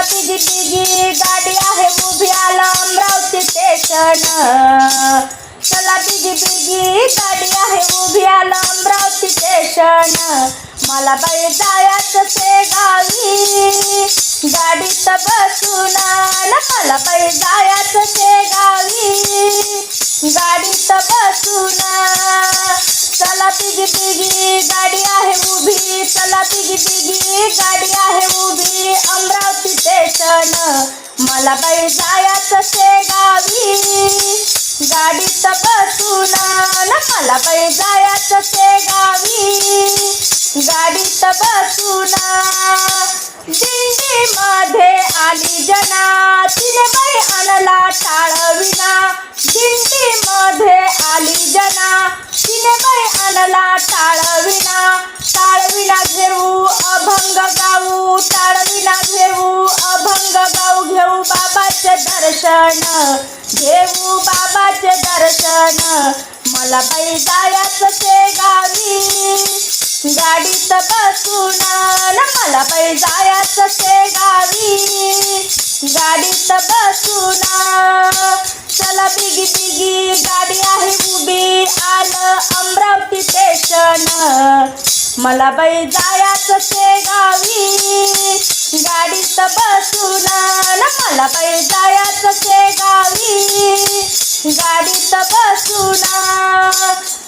चला बिगी गाडी आहे उभी आला अमरावती स्टेशन चला बिगी बिगी गाडी आहे उभी आला अमरावती स्टेशन मला बाई जायचं ते गावी. गाडीत बसून मला बाई जायचं ते गावी. गाडीत बसून चला तिघी तिघी गाडी आहे उभी. चला तिघी तिघी गाडी आहे उभी. अमरावती स्टेशन मला बाई जायचं से गावी गाडीत बसून मला बाई जायचं से गावी गाडीत बसून दिंडी मध्ये आली जना. तिने बाई आणला टाळविना. दिंडी मध्ये आली जना. तिने आणला टाळविना. ताळविना घेऊ अभंग गाऊ ताळविना घेऊ अभंग गाऊ घेऊ बाबाचे दर्शन घेऊ बाबाचे दर्शन. मला बाई जायचं ते गावी गाडीत बसून मला बाई जायचं ते गावी गाडीत बसून चला बिगी बिगी गाडी आहे उभी आलं अमरावती स्टेशन मला बाई जायाचं ते गावी. गाडीत बसून मला बाई जायाचं ते गावी. गाडीत बसून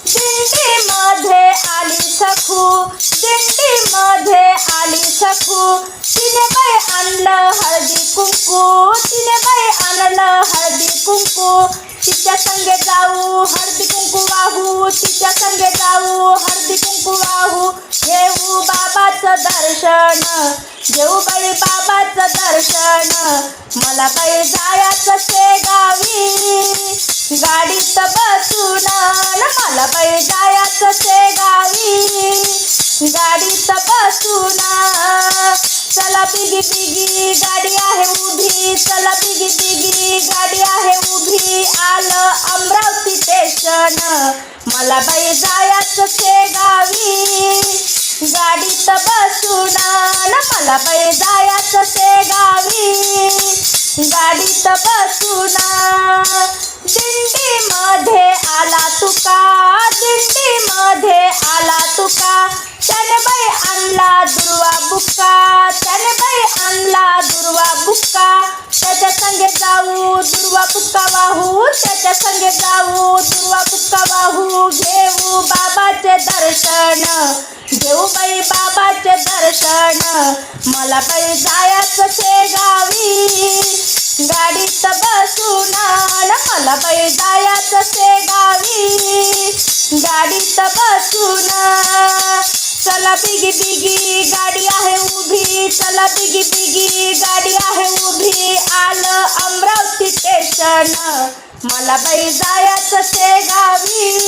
दिंडीमध्ये आली सखू. दिंडीमध्ये आली सखू. तिने बाई आणलं हळदी कुंकू तिने बाई आणलं हळदी कुंकू तिच्या संगे जाऊ हळदी कुंकू वाहू तिच्या संगे जाऊ हळदी कुंकू वाहू. घेऊ बाबाचं दर्शन घेऊ बाई बाबाचं दर्शन. मला बाई जायचं ते गावी गाडीत बसून मला बाई जायचं ते गावी गाडीत ना चला बिगी बिगी गाडी आहे उभी. चला बिगी बिगी गाडी आहे उभी. आलं अमरावती स्टेशन मला बाई जायचं ते गावी गाडीत बसून ना मला बाई जायचं ते गावी गाडीत बसून दिंडी मध्ये आला तुका दिंडी मध्ये आला तुका. त्याने बाई आणला दुर्वा बुक्का. त्याने बाई आणला दुर्वा बुक्का. त्याच्या संगे जाऊ दुर्वा बुक्का वाहू. त्याच्या संगे जाऊ दुर्वा बुक्का वाहू. घेऊ बाबाचे दर्शन. घेऊ बाई बाबाचे दर्शन. मला बाई जायचं ते गावी. गाडीत बसून न मला बाई जायचं ते गावी. गाडीत बसून चला बिगी बिगी गाडी आहे उभी. चला बिगी बिगी गाडी आहे उभी. आलं अमरावती स्टेशन मला बाई जायचं ते गावी.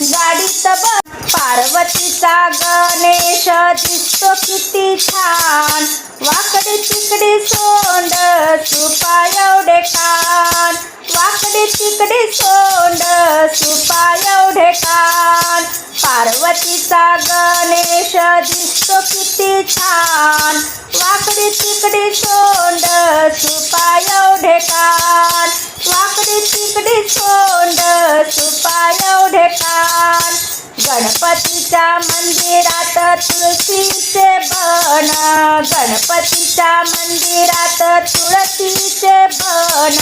गाडीत बस पार्वतीचा गणेश दिसतो किती छान. वाकडी तिकडी सोंड सुपा एवढे कान. वाकडी तिकडी सोंड सुपा एवढे कान. पार्वतीचा गणेश दिसतो किती छान. वाकडी तिकडी सोंड सुपा एवढे कान. वाकडी ติดติดดิโซนเดอร์สุปายาวเดตาน गणपतीच्या मंदिरात तुळशीचे बन गणपतीच्या मंदिरात तुळशीचे बन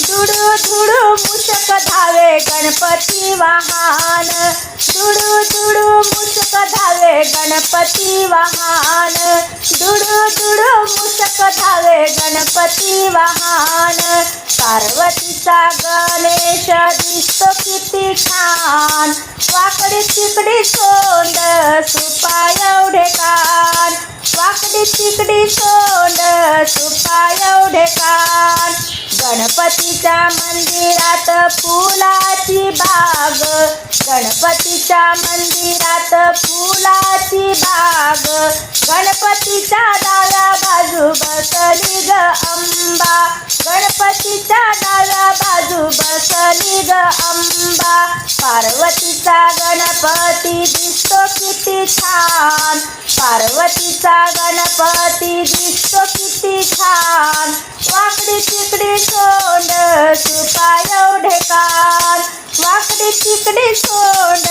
धुडू धुडू मुशक धावे गणपती वाहन. धुडू धुडू मुशक धावे गणपती वाहन. धुडू धुडू मुशक धावे गणपती वाहन. पार्वतीचा गणेश दिसतो किती छान. वाकडीची तिकडी सोंड सुपा एवढे कान. वाकडी तिकडी सोंड सुपा एवढे कान. गणपतीच्या मंदिरात फुलाची बाग. गणपतीच्या मंदिरात फुलाची बाग. गणपतीच्या दारा बाजू बसली ग अंबा. गणपतीचा डाव्या बाजू बसली ग अंबा पार्वतीचा गणपती दिसतो किती छान. पार्वतीचा गणपती दिसतो किती छान. वाकडी तिकडी सोंड सुपा एवढे कान. वाकडी तिकडी सोंड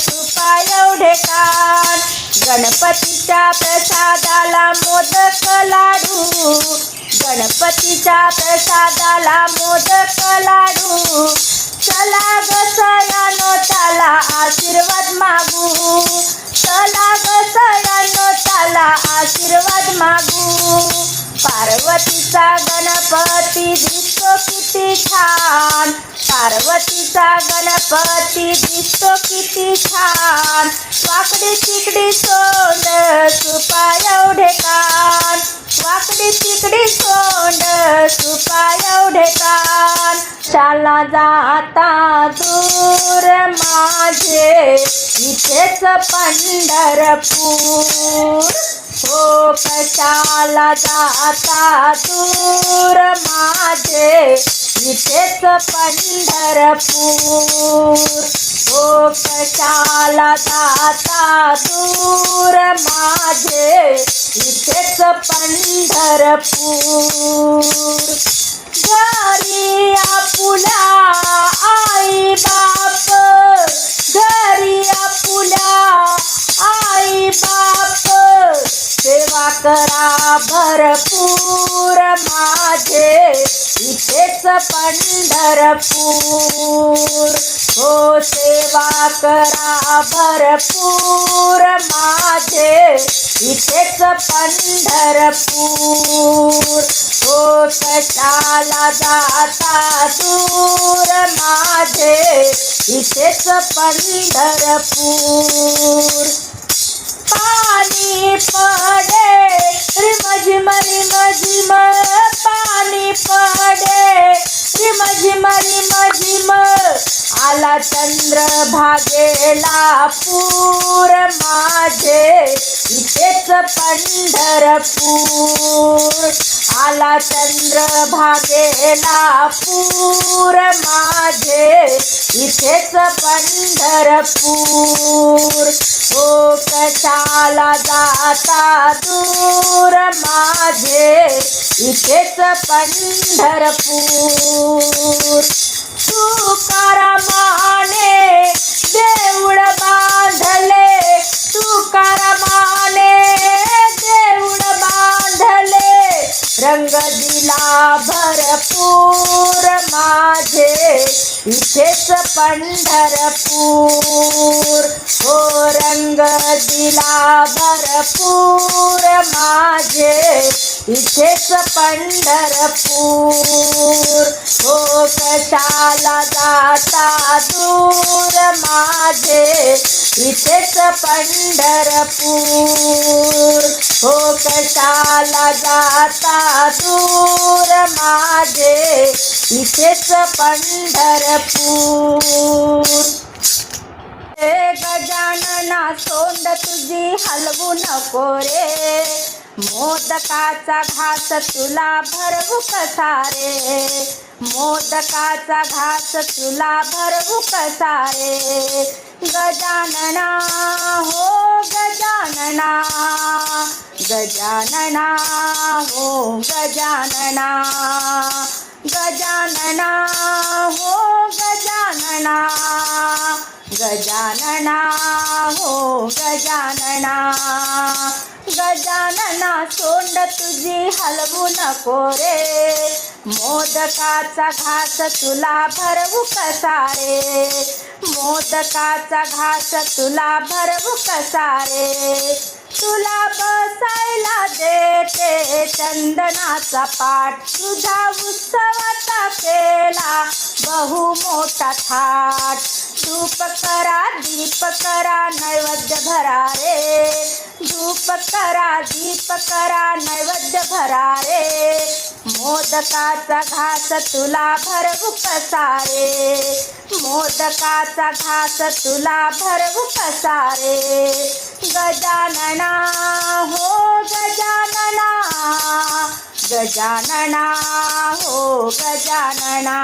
सुपा एवढे कान. गणपतीच्या प्रसादाला मोदक लाडू. गणपतीच्या प्रसादाला मोदक लाडू. चला ग सयानो त्याला आशीर्वाद मागू. चला ग सयानो त्याला आशीर्वाद मागू. पार्वतीचा गणपती किती छान. पार्वतीचा गणपती दिसतो किती छान. वाकडी तिकडी सोंड सुपा एवढे कान. वाकडी तिकडी सोंड सुपा एवढे कान. शाला जाता दूर माझे. इथेच पंढरपूर. हो कशाला जाता दूर माझे. इथेच पंढरपूर. हो कशाला जाता दूर माझे. इथेच पंढरपूर. घरी आपुला इथेच पंढरपूर. हो सेवा करा भरपूर. माझे इथेच पंढरपूर. हो कशाला जाता दूर? माझे इथेच पंढरपूर. पाणी पडे. रिमझिम रिमझिम पाणी चंद्र भागेला पूर माझे. इथेच पंढरपूर. आला चंद्र भागेला पूर माझे. इथेच पंढरपूर. हो कशाला जाता दूर माझे. इथेच पंढरपूर. तुकारामाने देऊळ बांधले. तुकारामाने देऊळ बांधले. रंग दिला भरपूर माझे. इथेच पंढरपूर. हो रंग दिला भरपूर माझे. इथेच पंढरपूर. हो कशाला जाता दूर माझे. इथेच पंढरपूर. हो कशाला जाता दूर माझे. इथेच पंढरपूर. हे गजानना सोंड तुझी हलवू नको रे. मोदकाचा घास तुला भरवू कसा रे मोदकाचा घास तुला भरवू कसा रे गजानना हो गजानना गजानना हो गजानना गजानना हो गजानना गजानना हो गजानना। गजानना सोंड तुझी हलवू नको रे. मोदकाचा घास तुला भरवू कसा रे? मोदकाचा घास तुला भरवू कसा रे? तुला बसायला देते चंदनाचा पाठ. तुझा उत्सवाचा केला बहु मोठा थाट. धूप करा दीप करा नैवेद्य भरा रे. धूप करा दीप करा नैवेद्य भरा रे. मोदकाचा घास तुला भरवू कसा रे मोदकाचा घास तुला भरवू कसा रे गजानना हो गजानना. गजानना हो गजानना.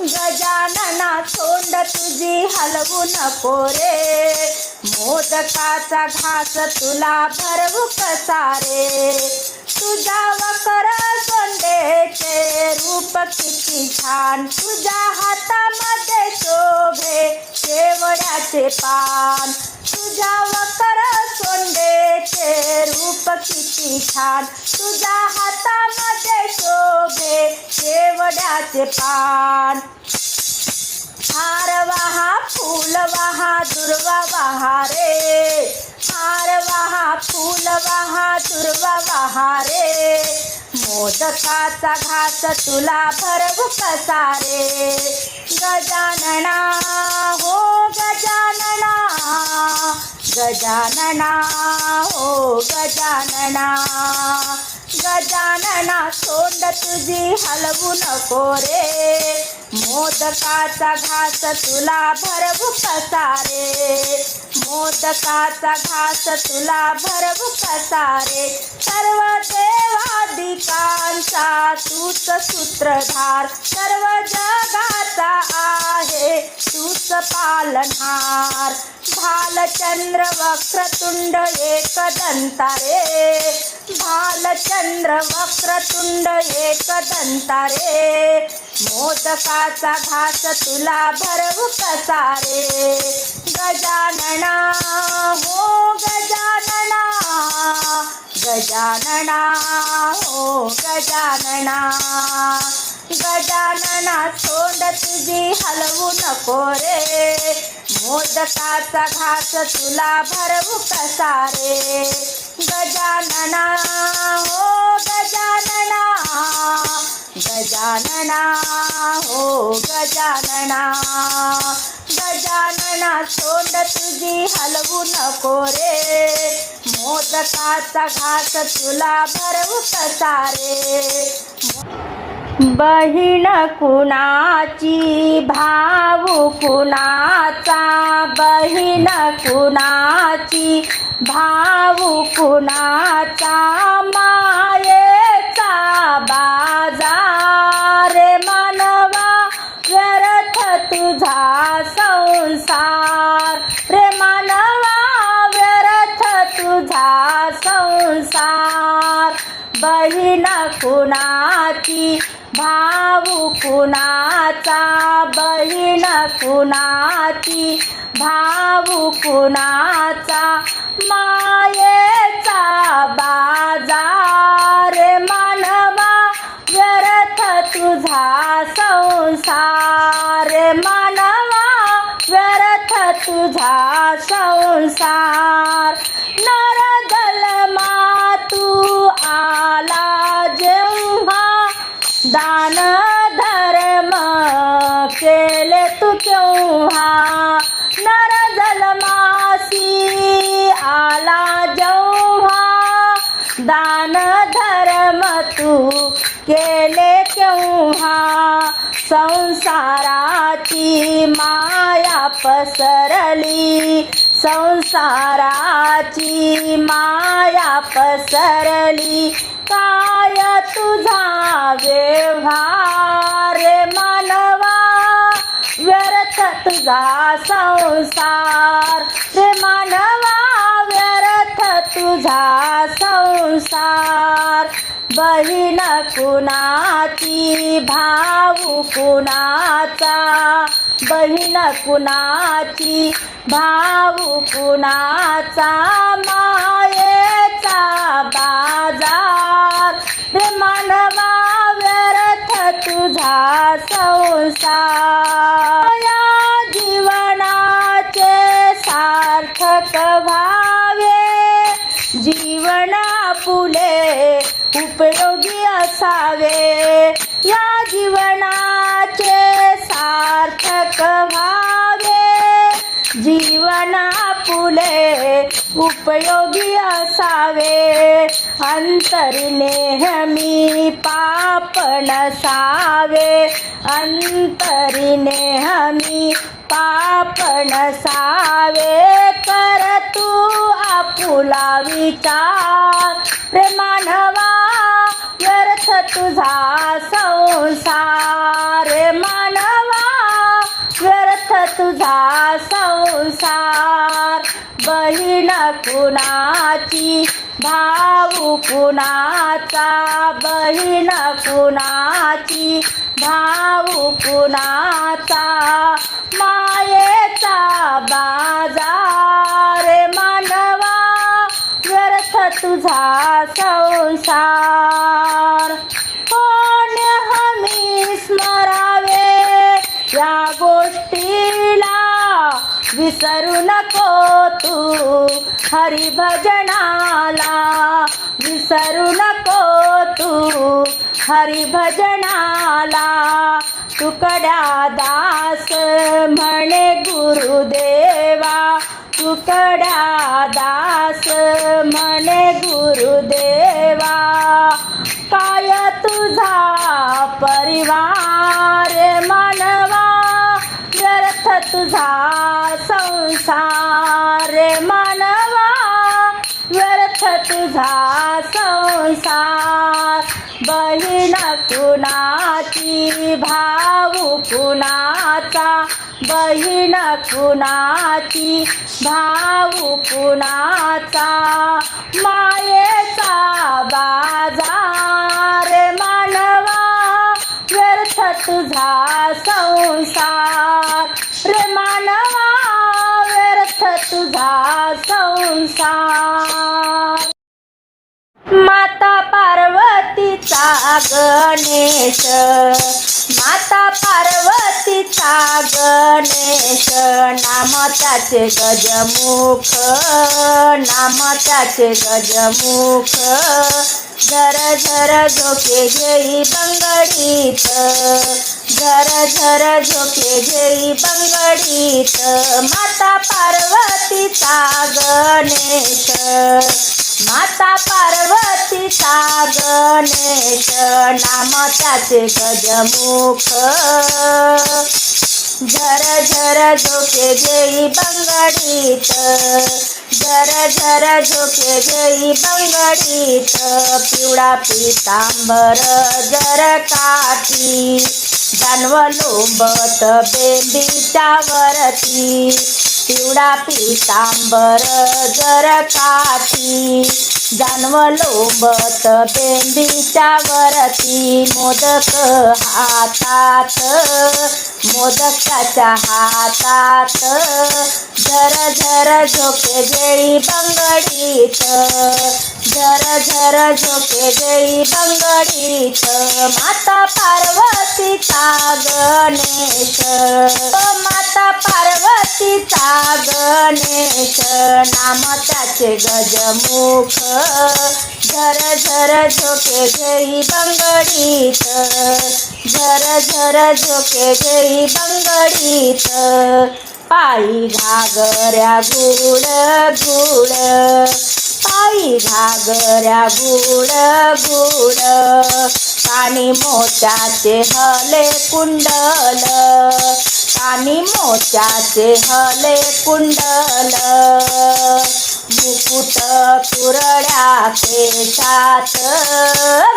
गजानना तोंड तुझी हलवू नको रे. मोदकाचा घास तुला भरवू कसा रे? तुझा वकर सोंडेचे रूप किती छान. तुझ्या हातामध्ये शोभे शेवड्याचे पान. तुझ्या वकर सोंडेचे किती छान तुझ्या हातामध्ये शोभे शेवड्याचे पान. हार वाहा फुल वाहा दुर्वा वाहा रे. हार वाहा फुल वाहा दुर्वा वाहा रे. मोदकाचा घास तुला भरवू कसा रे? गजानना हो गजानना. गजानना हो गजानना गजानना तोंड तुझी हलवू नको रे. मोदकाचा घास तुला भरवू कसा रे? मोदकाचा घास तुला भरवू कसा रे? सर्व देवादिकांचा तूच सूत्रधार सर्व जगाचा आहे तूच पालनहार भालचंद्र वक्रतुंड एकदंता रे भालचंद्र वक्रतुंड एकदंता रे मोदकाचा घास तुला भरवू कसा रे गजानना हो गजानना. गजानना हो गजानना. गजानना तोंड तुझी हलवू नको रे. मोदकाचा घास तुला भरवू कसा रे? गजानना हो गजानना गजानना हो गजानना गजानना तोंड तुझी हलवू नको रे. मोदकाचा घास तुला भरवू कसा रे? बहीण कुणाची भाऊ कुणाचा बहीण कुणाची भाऊ कुणाचा मायेचा बाजार मानवा व्यर्थ तुझा संसार. रे मानवा व्यर्थ तुझा संसार. बहीण कुणाची भाऊ कुणाचा बहीण कुणाची? भाऊ कुणाचा? मायेचा बाजार मानवा व्यर्थ तुझा संसार मानवा व्यर्थ तुझा संसार. नर दान धर्म केले तू केव्हा नर जलमासी आला जेव्हा. दान धर्म तू केले केव्हा संसाराची माया पसरली. संसाराची माया पसरली. काय तुझा व्यवहार मानवा? व्यर्थ तुझा संसार रे मानवा. व्यर्थ तुझा संसार. बहीण कुणाची भाऊ कुणाचा? बहीण कुणाची भाऊ कुणाचा? मायेचा बाजार. रे मानवा व्यर्थ तुझा संसार. उपयोगी असावे. या जीवनाचे सार्थक व्हावे. जीवना फुले उपयोगी असावे. अंतरी नेहमी पाप नसावे. अंतरी नेहमी पाप नसावे. कर तू आपुला विचार. प्रेमानवा व्यर्थ तुझा संसार. रे मानवा व्यर्थ तुझा संसार. बहीण कुणाची? भाऊ कुणाचा? बहीण कुणाची? भाऊ कुणाचा? मायेचा बाजार. मानवा व्यर्थ तुझा संसार. कोण हमी स्मरावे? या गोष्टीला विसरू नको तू. हरिभजनाला विसरू नको तू. हरिभजनाला तुकड्या दास म्हणे गुरुदेवा. तुकड्या दास म्हणे गुरुदेवा. काय तुझा परिवार तुझा संसार मानवा व्यर्थ तुझा संसार. बहीण कुणाची भाऊ कुणाचा? बहीण कुणाची भाऊ कुणाचा? मायेचा बाजार मानवा व्यर्थ तुझा संसार. रे मानवा व्यर्थ तुझा संसार. माता पार्वतीचा गणेश. माता पार्वतीचा गणेश नाम त्याचे गजमुख नाम त्याचे गजमुख. झर झर झोके घेई बंगडीत झर झर झोके घेई बंगडीत माता पार्वतीचा गणेश. माता पार्वतीचा गणेश नाम त्याचे गजमुख। झर झर झोके जेई बंगडीत झर झर झोके जेई बंगडीत पिवळा पितांबर जर काठी जानव लोंबत बेंबीच्या वरती। पिवळा पितांबर जर काठी जानव बत बेंबीच्या वरती मोदक हातात मोदकाच्या हातात झर झर झोके जेळी बंगडीत झर झर झोके गेळी बंगडीत माता पार्वतीचा गणेश. माता पार्वतीचा गणेश नाम त्याचे गजमुख. झर झर झोके घेई बंगडीत झर झर झोके घेई बंगडीत पायी घागऱ्या गुळ गुळ. पायी घागऱ्या गुड गुड. कानी मोत्याचे हले कुंडल. कानी मोत्याचे हले कुंडल. मुकुट कुरड्या केसात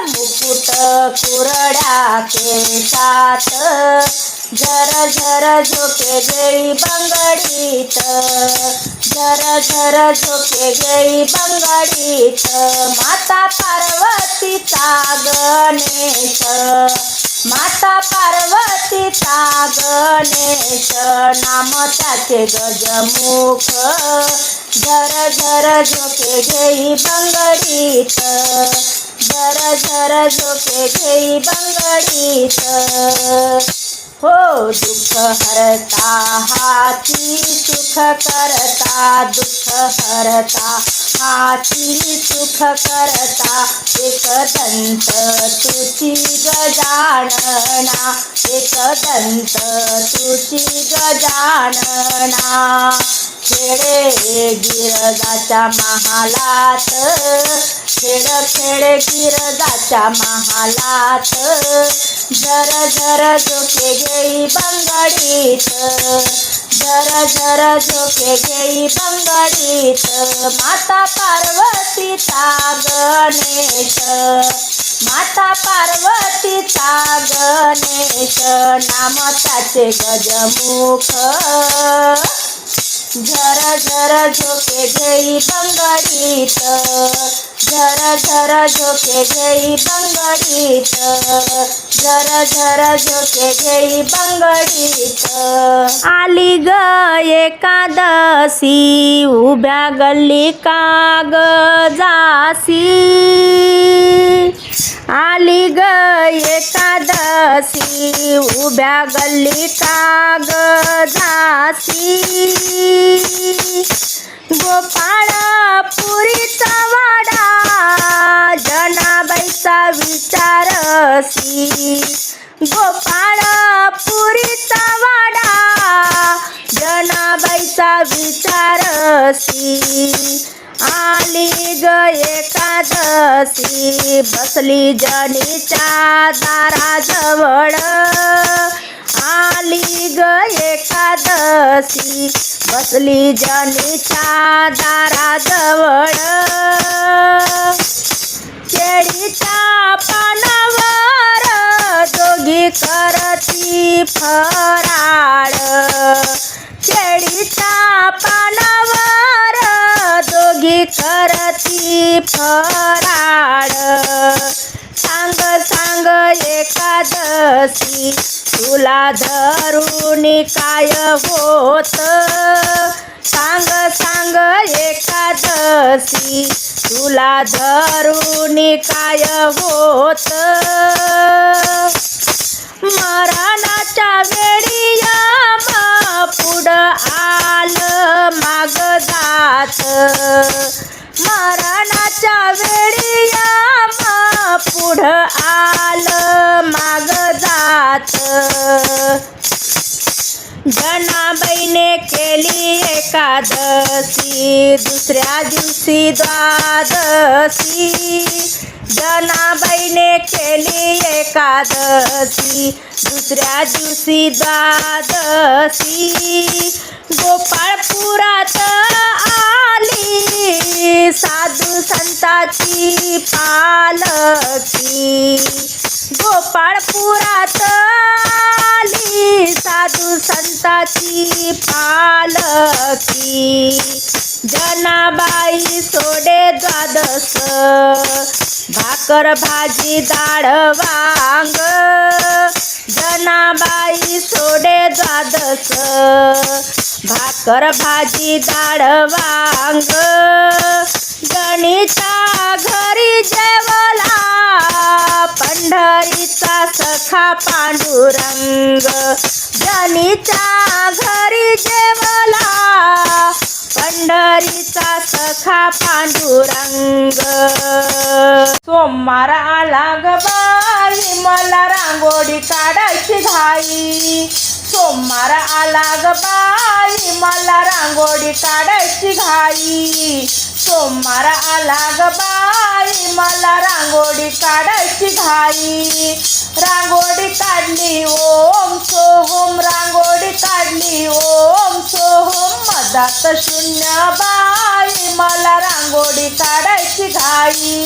मुकुट कुरड्या केसात झर झर झोके गई बंगडीत झर झर झोके गई बंगडीत माता पार्वतीचा गणेश माता पार्वतीचा गणेश नाम त्याचे गजमुख झर झर झोके घेई बंगडीत झर झर झोके घेई बंगडीत हो दुःख हरता हाती सुख करता दुःख हरता हाती सुख करता एक दंत तुझी गजानना एक दंत तुझी गजानना. खेडे गिरजाच्या महालात. खेड खेडे गिरजाच्या महालात. जर जर झोके घेई बंगडीत. जर जर झोके घेई बंगडीत. माता पार्वतीचा गणेश. माता पार्वतीचा गणेश. नाम त्याचे गजमुख. झर झर झोके घेई बंगाडीत झर झर झोके घेई बंगडीत. झर झर झोके घेई बंगडीत. आली ग एकादशी उभ्या गल्ली कागजासी आली ग एकादशी उभ्या गल्ली काग कागजासी गोपाळा पुरीचा वाडा जनाबाईचा विचारसी गोपाळा पुरीचा वाडा जनाबाईचा विचारसी आली ग एकादशी बसली जनीच्या दाराजवळ. आली ग एकादशी. बसली जनीच्या दाराजवळ. केळीच्या पानावर दोघी करती फराळ. केळीच्या पानावर दोघी करती फराळ. एकादशी तुला धरून काय होत? सांग सांग एकादशी तुला धरून काय होत? मरणाच्या वेळी यम पुढं आलं माग जात. मरणाच्या वेळी पुढं आलं जात जनाबाईने केली एकादशी दुसऱ्या दिवशी द्वादशी. जनाबाईने केली एकादशी दुसऱ्या दिवशी द्वादशी. गोपाळपुरात आली साधू संताची पालकी गोपाळपुरात आली. साधू संताची पालकी जनाबाई सोडे द्वादस भाकर भाजी डाळ वांग. जनाबाई सोडे द्वादस भाकर भाजी डाळ वांग. गणिता घरी जेवला. पंढरीचा सखा पांडुरंग जनीच्या घरी जेवला. पंढरीचा सखा पांडुरंग. सोमवार आला ग बाई मला रांगोळी काढायची घाई. सोमवार आला ग बाई मला रांगोळी काढायची घाई. सोमवार आला ग बाई मला रांगोळी काढायची घाई. रांगोळी काढली ओम सोहम रांगोळी काढली ओम सोहम मधात शून्य बाई मला रांगोळी काढायची घाई.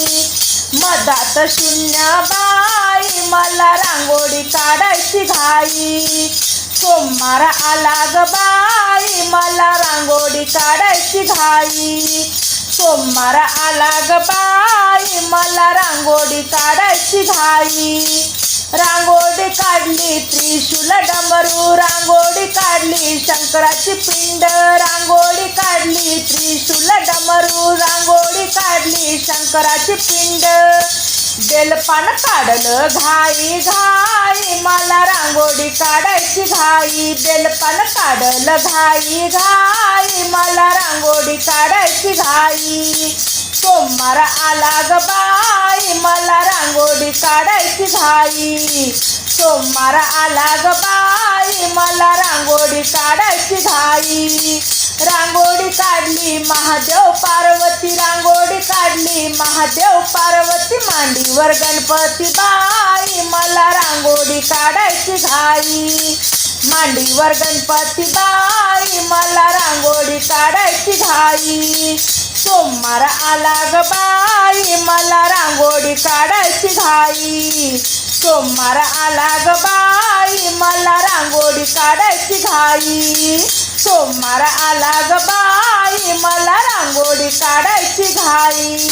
मधात शून्य बाई मला रांगोळी काढायची घाई. सोमवार आला ग बाई मला रांगोळी काढायची घाई. सोमवार आला ग बाई मला रांगोळी काढायची घाई. रांगोळी काढली त्रिशूल डमरू रांगोळी काढली शंकराची पिंड रांगोळी काढली त्रिशूल डमरू रांगोळी काढली शंकराची पिंड. बेलपान काढलं घाई घाई मला रांगोळी काढायची घाई. बेलपान काढलं घाई घाई मला रांगोळी काढायची घाई. सोमवार आला ग बाई मला रांगोळी काढायची घाई. सोमवार आला ग बाई मला रांगोळी काढायची घाई. रांगोळी काढली महादेव पार्वती रांगोळी काढली महादेव पार्वती मांडीवर गणपती बाई मला रांगोळी काढायची घाई. मांडीवर गणपती बाई मला रांगोळी काढायची घाई. सोमवार आला ग बाई मला रांगोळी काढायची घाई. सोमवार आला ग बाई मला रांगोळी काढायची घाई. सोमवार आला ग बाई मला रांगोळी काढायची घाई.